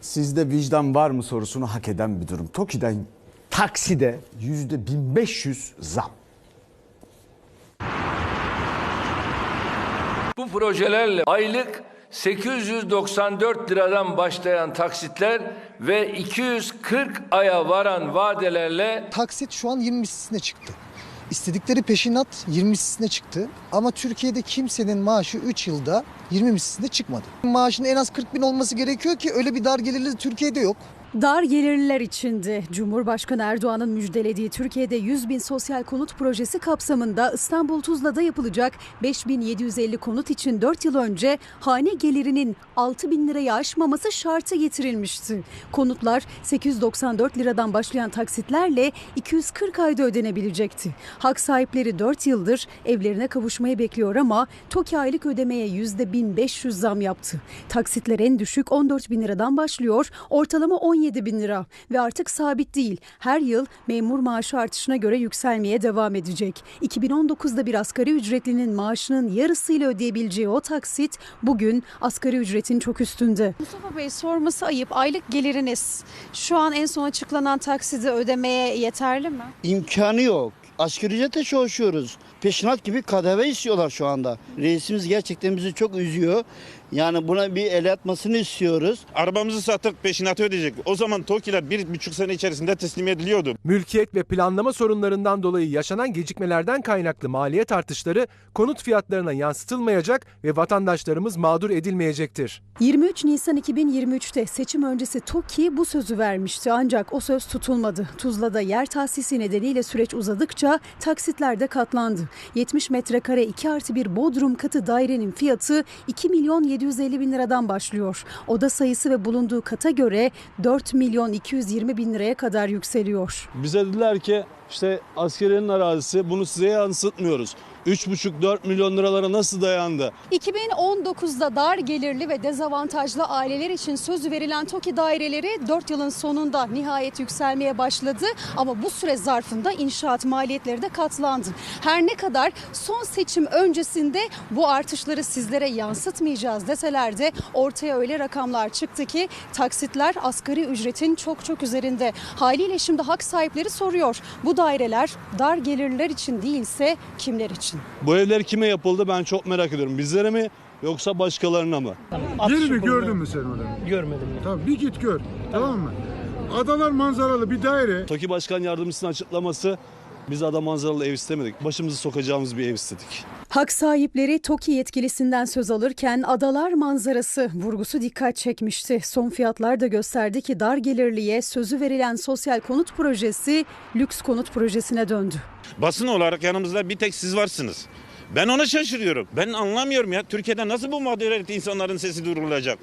Sizde vicdan var mı sorusunu hak eden bir durum. TOKİ'den takside yüzde 1500 zam. Bu projelerle aylık 894 liradan başlayan taksitler ve 240 aya varan vadelerle Taksit şu an 20 mislisine çıktı. İstedikleri peşinat 20 mislisine çıktı. Ama Türkiye'de kimsenin maaşı 3 yılda 20 mislisine çıkmadı. Maaşın en az 40 bin olması gerekiyor ki öyle bir dar gelirli Türkiye'de yok. Dar gelirliler içindi. Cumhurbaşkanı Erdoğan'ın müjdelediği Türkiye'de 100 bin sosyal konut projesi kapsamında İstanbul Tuzla'da yapılacak 5750 konut için 4 yıl önce hane gelirinin 6 bin lirayı aşmaması şartı getirilmişti. Konutlar 894 liradan başlayan taksitlerle 240 ayda ödenebilecekti. Hak sahipleri 4 yıldır evlerine kavuşmayı bekliyor ama TOKİ aylık ödemeye %1500 zam yaptı. Taksitler en düşük 14 bin liradan başlıyor, ortalama 17 bin lira ve artık sabit değil. Her yıl memur maaşı artışına göre yükselmeye devam edecek. 2019'da bir asgari ücretlinin maaşının yarısıyla ödeyebileceği o taksit bugün asgari ücretin çok üstünde. Mustafa Bey sorması ayıp. Aylık geliriniz şu an en son açıklanan taksidi ödemeye yeterli mi? İmkanı yok. Asgari ücrete çalışıyoruz. Peşinat gibi KDV istiyorlar şu anda. Reisimiz gerçekten bizi çok üzüyor. Yani buna bir el atmasını istiyoruz. Arabamızı sattık peşinatı ödeyecek. O zaman TOKİ'ler bir buçuk sene içerisinde teslim ediliyordu. Mülkiyet ve planlama sorunlarından dolayı yaşanan gecikmelerden kaynaklı maliyet artışları konut fiyatlarına yansıtılmayacak ve vatandaşlarımız mağdur edilmeyecektir. 23 Nisan 2023'te seçim öncesi TOKİ bu sözü vermişti ancak o söz tutulmadı. Tuzla'da yer tahsisi nedeniyle süreç uzadıkça taksitler de katlandı. 70 metrekare 2 artı 1 bodrum katı dairenin fiyatı 2 milyon 750 bin liradan başlıyor. Oda sayısı ve bulunduğu kata göre 4 milyon 220 bin liraya kadar yükseliyor. Bize dediler ki işte askeriyenin arazisi bunu size yansıtmıyoruz. 3,5-4 milyon liralara nasıl dayandı? 2019'da dar gelirli ve dezavantajlı aileler için sözü verilen TOKİ daireleri 4 yılın sonunda nihayet yükselmeye başladı. Ama bu süre zarfında inşaat maliyetleri de katlandı. Her ne kadar son seçim öncesinde bu artışları sizlere yansıtmayacağız deseler de ortaya öyle rakamlar çıktı ki taksitler asgari ücretin çok çok üzerinde. Haliyle şimdi hak sahipleri soruyor. Bu daireler dar gelirliler için değilse kimler için? Bu evler kime yapıldı ben çok merak ediyorum. Bizlere mi yoksa başkalarına mı? Yeni mi gördün mü sen orada? Görmedim. Tamam bir git gör. Tamam mı? Adalar manzaralı bir daire. TOKİ Başkan Yardımcısının açıklaması biz ada manzaralı ev istemedik. Başımızı sokacağımız bir ev istedik. Hak sahipleri TOKİ yetkilisinden söz alırken adalar manzarası vurgusu dikkat çekmişti. Son fiyatlar da gösterdi ki dar gelirliye sözü verilen sosyal konut projesi lüks konut projesine döndü. Basın olarak yanımızda bir tek siz varsınız. Ben ona şaşırıyorum. Ben anlamıyorum ya. Türkiye'de nasıl bu mağduriyet insanların sesi duyurulacak?